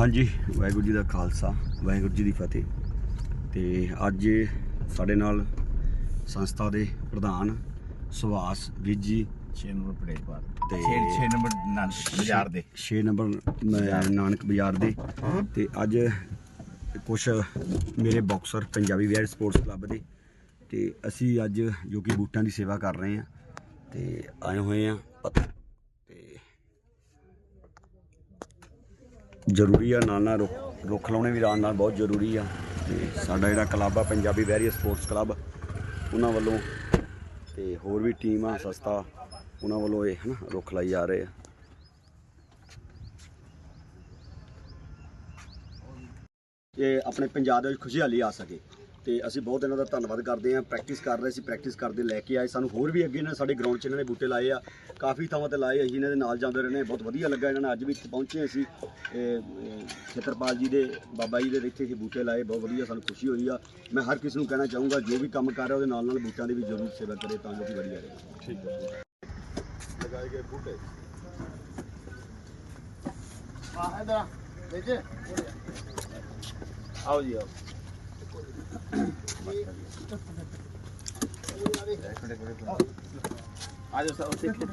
ਹਾਂਜੀ ਵਾਹਿਗੁਰੂ ਜੀ ਦਾ ਖਾਲਸਾ ਵਾਹਿਗੁਰੂ ਜੀ ਦੀ ਫਤਿਹ। ਤੇ ਅੱਜ ਸਾਡੇ ਨਾਲ ਸੰਸਥਾ ਦੇ ਪ੍ਰਧਾਨ ਸੁਭਾਸ਼ ਵੀਰ ਜੀ। 6 ਨੰਬਰ ਪਲੇਟ ਬਾਰ। ਤੇ- 6 6 ਨੰਬਰ ਨਾਨਕ ਬਾਜ਼ਾਰ ਦੇ। 6 ਨੰਬਰ ਨਾਨਕ ਬਾਜ਼ਾਰ ਦੇ। ਤੇ ਅੱਜ ਕੁਝ ਮੇਰੇ boxer Punjabi wear sports club ਦੇ। ਤੇ ਅਸੀਂ ਅੱਜ ਜੋ ਕਿ ਬੂਟਾਂ ਦੀ ਸੇਵਾ ਕਰ ਰਹੇ ਹਾਂ ਤੇ ਆਏ ਹੋਏ ਆ ਪਤਾ ਜ਼ਰੂਰੀ ਆ, ਨਾਲ ਨਾਲ ਰੁੱਖ ਰੁੱਖ ਲਾਉਣੇ ਵੀ ਨਾਲ ਨਾਲ ਬਹੁਤ ਜ਼ਰੂਰੀ ਆ। ਤੇ ਸਾਡਾ ਜਿਹੜਾ ਕਲੱਬ ਆ, ਪੰਜਾਬੀ ਵੈਰੀਅਰ ਸਪੋਰਟਸ ਕਲੱਬ, ਉਹਨਾਂ ਵੱਲੋਂ ਤੇ ਹੋਰ ਵੀ ਟੀਮ ਆ ਸਸਤਾ ਉਹਨਾਂ ਵੱਲੋਂ ਇਹ ਹਨਾ, ਰੁੱਖ ਲਾਈ ਜਾ ਰਹੇ ਆ। ਇਹ ਆਪਣੇ ਪੰਜਾਬ ਦੇ ਵਿੱਚ ਖੁਸ਼ਹਾਲੀ ਆ ਸਕੇ। ਤੇ ਅਸੀਂ ਬਹੁਤ ਇਹਨਾਂ ਦਾ ਧੰਨਵਾਦ ਕਰਦੇ ਹਾਂ ਪ੍ਰੈਕਟਿਸ ਕਰ ਰਹੇ ਸੀ ਪ੍ਰੈਕਟਿਸ ਕਰਦੇ ਲੈ ਕੇ ਆਏ। ਸਾਨੂੰ ਹੋਰ ਵੀ ਅੱਗੇ ਇਹਨਾਂ ਨੇ ਸਾਡੇ ਗਰਾਊਂਡ 'ਚ ਇਹਨਾਂ ਨੇ ਬੂਟੇ ਲਾਏ ਆ ਕਾਫੀ ਥਾਵਾਂ ਤੇ ਲਾਏ ਅਸੀਂ ਇਹਨਾਂ ਦੇ ਨਾਲ ਜਾਂਦੇ ਰਹੇ ਨੇ ਬਹੁਤ ਵਧੀਆ ਲੱਗਾ ਇਹਨਾਂ ਨੇ ਅੱਜ ਵੀ ਇੱਥੇ ਪਹੁੰਚੇ ਅਸੀਂ। ਛਤਰਪਾਲ ਜੀ ਦੇ ਬਾਬਾ ਜੀ ਦੇ ਇੱਥੇ ਹੀ ਬੂਟੇ ਲਾਏ ਬਹੁਤ ਵਧੀਆ ਸਾਨੂੰ ਖੁਸ਼ੀ ਹੋਈ ਆ। ਮੈਂ ਹਰ ਕਿਸੇ ਨੂੰ ਕਹਿਣਾ ਚਾਹੂੰਗਾ ਜੋ ਵੀ ਕੰਮ ਕਰ ਰਿਹਾ ਉਹਦੇ ਨਾਲ ਨਾਲ ਬੂਟਾਂ ਦੀ ਵੀ ਜ਼ਰੂਰ ਸੇਵਾ ਕਰੇ ਤਾਂ ਜੋ ਕਿ ਵਧੀਆ ਰਹੇ। ਠੀਕ ਹੈ। ਲਗਾਏ ਗਏ ਬੂਟੇ। ਆ ਇਧਰ ਦੇਖੇ? ਆਓ ਜੀ ਆਓ। ਆ ਜਾਓ ਸਰ ਉੱਥੇ ਇੱਥੇ